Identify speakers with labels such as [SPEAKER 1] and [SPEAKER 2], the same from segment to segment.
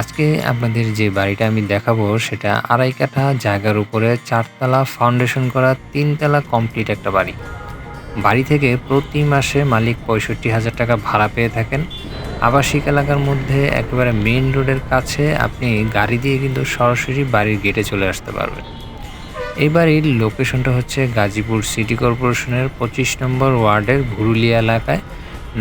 [SPEAKER 1] আজকে আপনাদের যে বাড়িটা আমি দেখাবো, সেটা আড়াই কাঠা জায়গার উপরে চারতলা ফাউন্ডেশন করা তিনতলা কমপ্লিট একটা বাড়ি। বাড়ি থেকে প্রতি মাসে মালিক পঁয়ষট্টি হাজার টাকা ভাড়া পেয়ে থাকেন। আবাসিক এলাকার মধ্যে একেবারে মেইন রোডের কাছে আপনি গাড়ি দিয়ে কিন্তু সরাসরি বাড়ির গেটে চলে আসতে পারবেন। এই বাড়ির লোকেশনটা হচ্ছে গাজীপুর সিটি কর্পোরেশনের পঁচিশ নম্বর ওয়ার্ডের ভুরুলিয়া এলাকায়।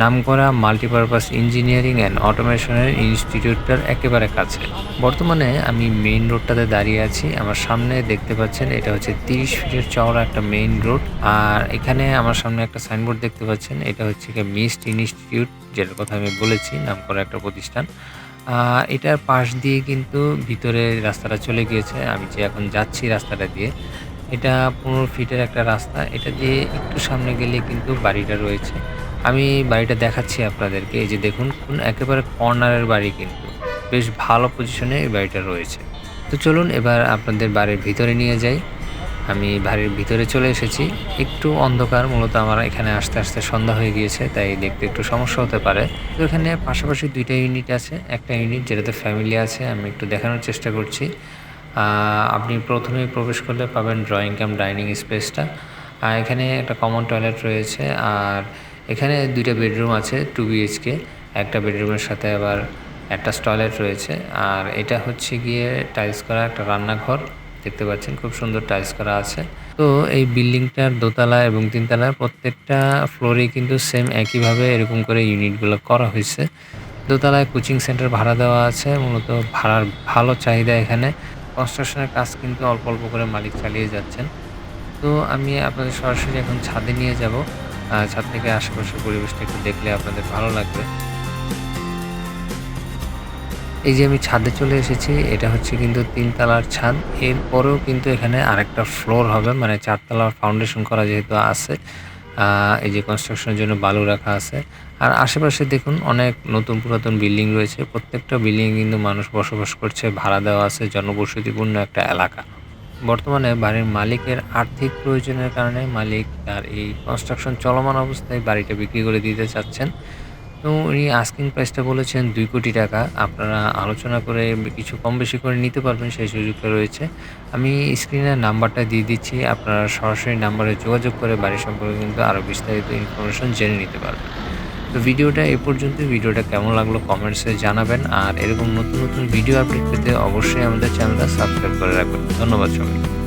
[SPEAKER 1] নামকরা মাল্টিপারপাস ইঞ্জিনিয়ারিং অ্যান্ড অটোমেশনের ইনস্টিটিউটটার একেবারে কাছে। বর্তমানে আমি মেইন রোডটাতে দাঁড়িয়ে আছি। আমার সামনে দেখতে পাচ্ছেন, এটা হচ্ছে তিরিশ ফিটের চওড়া একটা মেইন রোড। আর এখানে আমার সামনে একটা সাইনবোর্ড দেখতে পাচ্ছেন, এটা হচ্ছে মিস্ট ইনস্টিটিউট, যেটার কথা আমি বলেছি, নামকরা একটা প্রতিষ্ঠান। এটার পাশ দিয়ে কিন্তু ভিতরে রাস্তাটা চলে গিয়েছে। আমি যে এখন যাচ্ছি রাস্তাটা দিয়ে, এটা পনেরো ফিটের একটা রাস্তা। এটা দিয়ে একটু সামনে গেলে কিন্তু বাড়িটা রয়েছে। আমি বাড়িটা দেখাচ্ছি আপনাদেরকে। এই যে দেখুন একেবারে কর্নারের বাড়ি কিন্তু। বেশ ভালো পজিশনে এই বাড়িটা রয়েছে। তো চলুন এবার আপনাদের বাড়ির ভিতরে নিয়ে যাই। আমি বাড়ির ভিতরে চলে এসেছি। একটু অন্ধকার, মূলত আমার এখানে আস্তে আস্তে সন্ধ্যা হয়ে গিয়েছে, তাই দেখতে একটু সমস্যা হতে পারে। তো এখানে পাশাপাশি দুইটা ইউনিট আছে। একটা ইউনিট যেটাতে ফ্যামিলি আছে, আমি একটু দেখানোর চেষ্টা করছি। আপনি প্রথমে প্রবেশ করলে পাবেন ড্রয়িং ক্যাম্প ডাইনিং স্পেসটা আর এখানে একটা কমন টয়লেট রয়েছে, আর এখানে দুইটা বেডরুম আছে টু বিএইচকে একটা বেডরুমের সাথে আবার একটা টয়লেট রয়েছে, আর এটা হচ্ছে গিয়ে টাইলস করা একটা রান্নাঘর, দেখতে পাচ্ছেন খুব সুন্দর টাইলস করা আছে। তো এই বিল্ডিংটার দোতলা এবং তিনতলা প্রত্যেকটা ফ্লোরে কিন্তু সেম একইভাবে এরকম করে ইউনিটগুলো করা হয়েছে। দোতলায় কোচিং সেন্টার ভাড়া দেওয়া আছে, মূলত ভাড়ার ভালো চাহিদা এখানে। কনস্ট্রাকশনের কাজ কিন্তু অল্প অল্প করে মালিক চালিয়ে যাচ্ছেন। তো আমি আপনাদের সরাসরি এখন ছাদে নিয়ে যাব। ছাদ থেকে আশেপাশের পরিবেশটা একটু দেখলে আপনাদের ভালো লাগবে। এই যে আমি ছাদে চলে এসেছি, এটা হচ্ছে কিন্তু তিনতলার ছাদ। এরপরেও কিন্তু এখানে আরেকটা ফ্লোর হবে মানে চারতলার ফাউন্ডেশন করা যেহেতু আছে এই যে কনস্ট্রাকশনের জন্য বালু রাখা আছে। আর আশেপাশে দেখুন অনেক নতুন পুরাতন বিল্ডিং রয়েছে। প্রত্যেকটা বিল্ডিং কিন্তু মানুষ বসবাস করছে, ভাড়া দেওয়া আছে, জনবসতিপূর্ণ একটা এলাকা। বর্তমানে বাড়ির মালিকের আর্থিক প্রয়োজনের কারণে মালিক তার এই কনস্ট্রাকশন চলমান অবস্থায় বাড়িটা বিক্রি করে দিতে চাচ্ছেন। তো উনি আস্কিং প্রাইসটা বলেছেন দুই কোটি টাকা। আপনারা আলোচনা করে কিছু কম বেশি করে নিতে পারবেন, সেই সুযোগটা রয়েছে। আমি স্ক্রিনের নাম্বারটা দিয়ে দিচ্ছি, আপনারা সরাসরি নাম্বারে যোগাযোগ করে বাড়ি সম্পর্কে কিন্তু আরও বিস্তারিত ইনফরমেশন জেনে নিতে পারবেন। তো ভিডিওটা এ পর্যন্ত ভিডিওটা কেমন লাগল কমেন্টসে জানাবেন। আর এরকম নতুন নতুন ভিডিও আপডেট পেতে অবশ্যই আমাদের চ্যানেলটা সাবস্ক্রাইব করে রাখবেন। ধন্যবাদ সবাই